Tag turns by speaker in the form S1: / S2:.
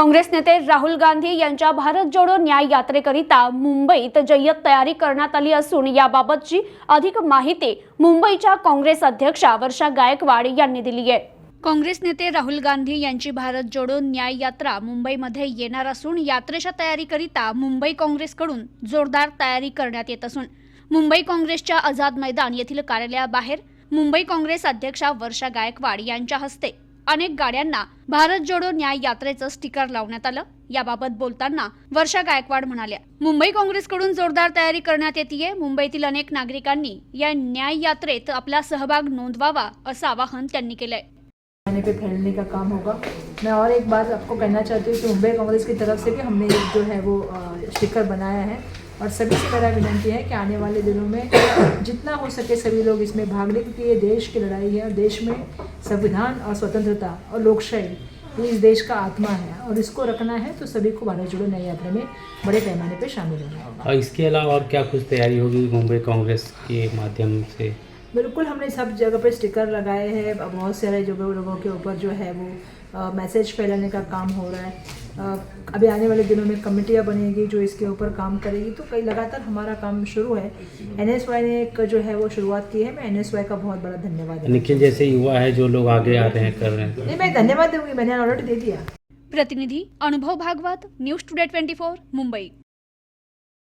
S1: काँग्रेस नेते राहुल गांधी यांच्या भारत जोडो न्याय यात्रेकरिता मुंबईत जय्यत तयारी करण्यात आली असून याबाबतची अधिक माहिती मुंबईच्या काँग्रेस अध्यक्षा वर्षा गायकवाड यांनी दिली आहे. काँग्रेस नेते राहुल गांधी यांची भारत जोडो न्याय यात्रा मुंबईमध्ये येणार असून यात्रेच्या तयारीकरिता मुंबई काँग्रेसकडून जोरदार तयारी करण्यात येत असून मुंबई काँग्रेसच्या आझाद मैदान येथील कार्यालयाबाहेर मुंबई काँग्रेस अध्यक्षा वर्षा गायकवाड यांच्या हस्ते अनेक गाड्यांना भारत जोडो न्याय यात्रेचं स्टिकर लावण्यात आलं. याबाबत बोलताना वर्षा गायकवाड म्हणाल्या मुंबई काँग्रेसकडून जोरदार तयारी करण्यात येते मुंबईतील अनेक नागरिकांनी या न्याय यात्रेत आपला सहभाग नोंदवावा असं आवाहन त्यांनी केलंय.
S2: पे फैलने का काम होगा. मैं और एक बात आपको कहना चाहती हूँ कि मुंबई कांग्रेस की तरफ से भी हमने जो है वो स्टिकर बनाया है और सभी से मेरा विनंती है कि आने वाले दिनों में जितना हो सके सभी लोग इसमें भाग लें क्योंकि ये देश की लड़ाई है और देश में संविधान और स्वतंत्रता और लोकशाही, ये इस देश का आत्मा है। और इसको रखना है तो सभी को भारत जोड़ो नई यात्रा में बड़े पैमाने पर शामिल होना होगा
S3: और इसके अलावा और क्या कुछ तैयारी होगी मुंबई कांग्रेस के माध्यम से?
S2: बिल्कुल हमने सब जगह पे स्टिकर लगाए हैं। बहुत सारे जगह लोगों के ऊपर जो है वो मैसेज फैलाने का काम हो रहा है। अभी आने वाले दिनों में कमेटियाँ बनेगी जो इसके ऊपर काम करेगी। तो कई लगातार हमारा काम शुरू है। एनएसवाई ने एक जो है वो शुरुआत की है। मैं एन एस वाई का बहुत बड़ा धन्यवाद
S3: निखिल जैसे युवा है जो लोग आगे आ रहे हैं कर रहे हैं।
S2: नहीं मैं धन्यवाद दूँगी। मैंने ऑलरेडी दे दिया।
S1: प्रतिनिधि Anubhav Bhagwat news today twenty four Mumbai